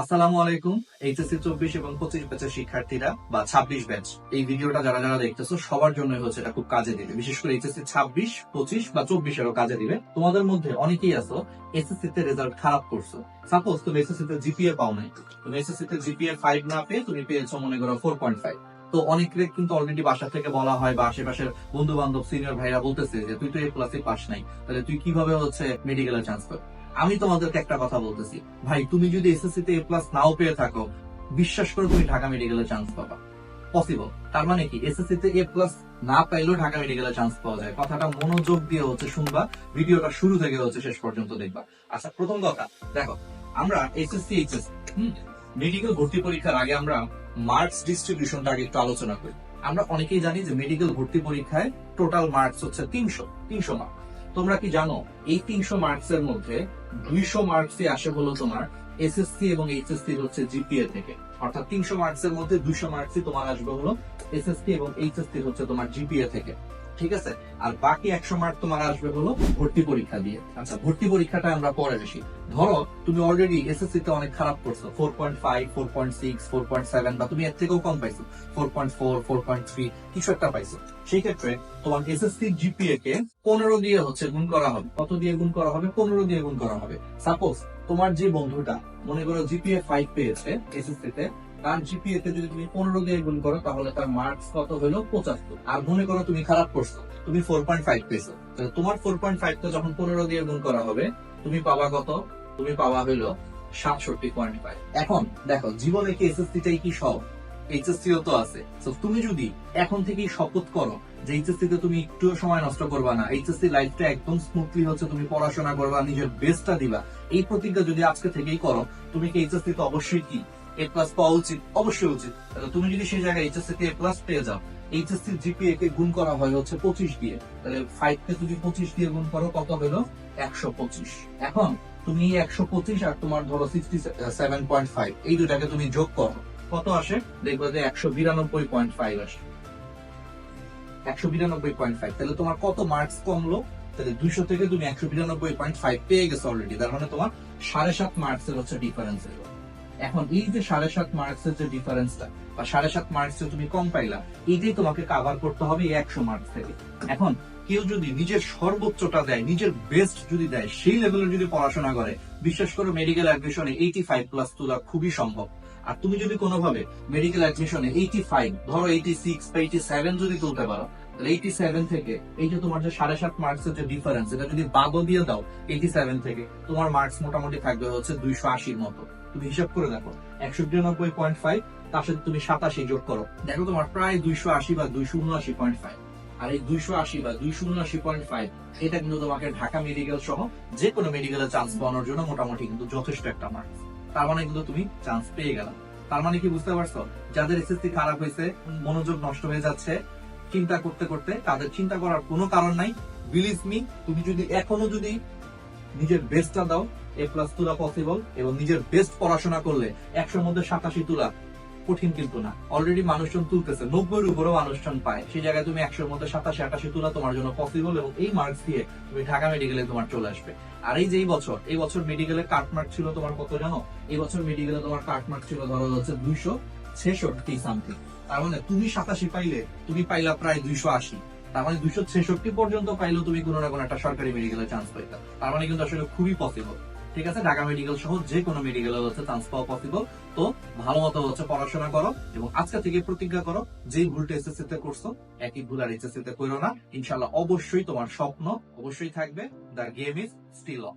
আসসালামু আলাইকুম, এইচএসসি চব্বিশ এবং পঁচিশ ব্যাচের শিক্ষার্থীরা বা ছাব্বিশ ব্যাচ। এই ভিডিওটা যারা যারা দেখতেছো, সবার জন্য হচ্ছে এটা খুব কাজে দিবে। বিশেষ করে এইচএসসি ছাব্বিশ, পঁচিশ বা কাজে দিবে। তোমাদের মধ্যে অনেকেই আছো এসএসসি তে রেজাল্ট খারাপ করছ। সাপোজ তুমি এসএসসি তে জিপিএ পাও নাই। তুমি এসএসসি তে জিপিএ ফাইভ না পেয়ে তুমি পেয়েছ মনে করো ফোর পয়েন্ট ফাইভ তো অনেকের কিন্তু অলরেডি বাসা থেকে বলা হয় বা আশেপাশের বন্ধু বান্ধব সিনিয়র ভাইরা বলতেছে যে, তুই তো এ প্লাসে পাস নাই। তাহলে তুই কীভাবে হচ্ছে মেডিকেলের চান্স পাবি আমি তোমাদেরকে একটা কথা বলতেছি। ভাই, তুমি যদি এসএসসি তে এ প্লাস নাও পেয়ে থাকো, বিশ্বাস করে তুমি ঢাকা মেডিকেলের চান্স পাবা। পসিবল তার মানে কি? এসএসসি তে এ প্লাস না পাইলেও ঢাকা মেডিকেলের চান্স পাওয়া যায়। কথাটা মনোযোগ দিয়ে হচ্ছে শুনবা, ভিডিওটা শুরু থেকে হচ্ছে শেষ পর্যন্ত দেখবা। আচ্ছা প্রথম কথা, দেখো, আমরা এসএসসি এইচএস মেডিকেল ভর্তি পরীক্ষার আগে আমরা মার্কস ডিস্ট্রিবিউশনটা আগে একটু আলোচনা করি। আমরা অনেকেই জানি যে মেডিকেল ভর্তি পরীক্ষায় টোটাল মার্কস হচ্ছে তিনশো তিনশো মার্ক তোমরা কি জানো, এই তিনশো মার্কস এর মধ্যে দুইশো মার্কসই আসে হলো তোমার এসএসসি এবং এইচএসসি হচ্ছে জিপিএ থেকে। অর্থাৎ তিনশো মার্কস এর মধ্যে দুইশো মার্কসই তোমার আসবে হলো এসএসসি এবং এইচএসসি হচ্ছে তোমার জিপিএ থেকে। ঠিক আছে? আর বাকি একশো মার্ক তোমার আসবে হলো ভর্তি পরীক্ষা দিয়ে। আচ্ছা ভর্তি পরীক্ষাটা আমরা পরে বেশি ধরো, তুমি অলরেডি এসএসসি তে অনেক খারাপ করছ। Four point five four point six four point seven বা তুমি এর থেকেও কম পাইছো। Four point four four point three কিছু একটা পাইছো। সেই ক্ষেত্রে তোমার এসএসসি জিপিএ কে পনেরো দিয়ে হচ্ছে গুণ করা হবে। কত দিয়ে গুণ করা হবে? পনেরো দিয়ে গুণ করা হবে। সাপোজ তোমার যে বন্ধুটা, মনে করো জিপিএ ফাইভ পেয়েছে এসএসসি তে তার জিপিএ তে যদি তুমি পনেরো দিয়ে গুণ করো, তাহলে তার মার্কস কত হলো? পঁচাত্তর। আর মনে করো তুমি খারাপ করছ, তুমি ফোর পয়েন্ট ফাইভ পেয়েছ। তোমার ফোর পয়েন্ট ফাইভ কে যখন পনেরো দিয়ে গুণ করা হবে, তুমি পাবা কত? তুমি পাবা হলো সাতষট্টি পয়েন্ট ফাইভ এখন দেখো, জীবনে কি এসএসসি টাই কি সব? এইচএসসি তো আছে। তো তুমি যদি এখন থেকেই শপথ করো যে এইচএসসি তে তুমি একটু সময় নষ্ট করবা না এইচএসসি লাইফটা একদম স্মুথলি হচ্ছে, তুমি পড়াশোনা করবা, নিজের বেস্টটা দিবা, এই প্রতিজ্ঞা যদি আজকে থেকেই করো, তুমি কি এইচএসসি তে অবশ্যই কি? এ প্লাস পাওয়া উচিত, অবশ্যই উচিত। তাহলে তুমি যদি সেই জায়গায় এইচএসসি তে এ প্লাস পেয়ে যাও এইচএসসি জিপিএ কে গুণ করা হয় হচ্ছে পঁচিশ দিয়ে। তাহলে ফাইভ কে যদি পঁচিশ দিয়ে গুণ করো, কত হলো? একশো পঁচিশ। এখন তুমি একশো পঁচিশ আর তোমার ধরো সিক্সটি সেভেন পয়েন্ট ফাইভ এই দুটাকে তুমি যোগ করো। কত আসে? দেখবে যে একশো বিরানব্বই পয়েন্ট ফাইভ আসে। একশো বিরানব্বই পয়েন্ট ফাইভ তাহলে তোমার কত মার্কস কমলো? তাহলে দুইশো থেকে তুমি একশো বিরানব্বই পয়েন্ট ফাইভ পেয়ে গেছো অলরেডি তার মানে তোমার সাড়ে সাত মার্কস এর হচ্ছে ডিফারেন্স এলো এখন এই যে সাড়ে সাত মার্কস এর যে ডিফারেন্সটা বা সাড়ে সাত মার্কস তুমি কম পাইলা এইটাই তোমাকে কাভার করতে হবে একশো মার্কস থেকে। এখন কেউ যদি নিজের সর্বোচ্চটা দেয়, নিজের বেস্ট যদি দেয়, সেই লেভেলের যদি পড়াশোনা করে বিশেষ করে মেডিকেল অ্যাডমিশনে এইটি ফাইভ প্লাস তোলা খুবই সম্ভব। আর তুমি যদি কোনোভাবে মেডিকেল অ্যাডমিশনে এইটি ফাইভ ধরো এইটি সিক্স বা এইটি সেভেন যদি তুলতে পারো এইটি সেভেন থেকে এই যে তোমার যে সাড়ে সাত মার্কস যে ডিফারেন্স এটা যদি বাদও দিয়ে দাও এইটি সেভেন থেকে তোমার মার্কস মোটামুটি থাকবে হচ্ছে দুইশো আশির মতো। তুমি হিসাব করে দেখো। একশো বিরানব্বই পয়েন্ট ফাইভ তার সাথে তুমি সাতাশি যোগ করো। দেখো তোমার প্রায় দুইশো আশি বা দুইশো উনআশি পয়েন্ট ফাইভ আর এই দুইশো আশি বা দুইশো উনআশি পয়েন্ট ফাইভ এটা কিন্তু তোমাকে ঢাকা মেডিকেল সহ যে কোনো মেডিকেলের চান্স পাওয়ানোর জন্য মোটামুটি কিন্তু যথেষ্ট একটা মার্কস তার মানে কিন্তু তুমি চান্স পেয়ে গেলাম তার মানে কি বুঝতে পারছ? যাদের এসএসসি খারাপ হয়েছে, মনোযোগ নষ্ট হয়ে যাচ্ছে, চিন্তা করতে করতে তাদের চিন্তা করার কোনো কারণ নাই। বিলিভ মি তুমি যদি এখনও যদি নিজের বেস্টটা দাও এ প্লাস তোলা পসিবল এবং নিজের বেস্ট পড়াশোনা করলে একশোর মধ্যে সাতাশি তোলা কঠিন কিন্তু না। অলরেডি মানুষজন তুলতেছে, নব্বইয়ের উপরেও মানুষজন পায়। সেই জায়গায় তুমি একশোর মধ্যে সাতাশি, আটাশি তোলা তোমার জন্য পসিবল এবং এই মার্কস দিয়ে তুমি ঢাকা মেডিকেলে তোমার চলে আসবে। আর এই যে এই বছর এই বছর মেডিকেলে কাটমার্ক ছিল তোমার কত জানো? এই বছর মেডিকেলে তোমার কাটমার্ক ছিল ধরো হচ্ছে দুইশো ছেষট্টি সামথিং তার মানে তুমি সাতাশি পাইলে, তুমি পাইলা প্রায় দুইশো আশি। তার মানে দুইশো ছেষট্টি পর্যন্ত পাইলেও তুমি কোনো না কোনো একটা সরকারি মেডিকেলে চান্স পাইতা। তার মানে কিন্তু আসলে খুবই পসিবল ঠিক আছে, ঢাকা মেডিকেল সহ যে কোনো মেডিকেলে হচ্ছে চান্স পাওয়া পসিবল তো ভালো মতো হচ্ছে পড়াশোনা করো এবং আজকে থেকে প্রতিজ্ঞা করো, যেই ভুলটা এসএসসি তে করছ, একই ভুল আর এসএসসি তে করো না। ইনশাল্লাহ অবশ্যই তোমার স্বপ্ন অবশ্যই থাকবে। The game is still on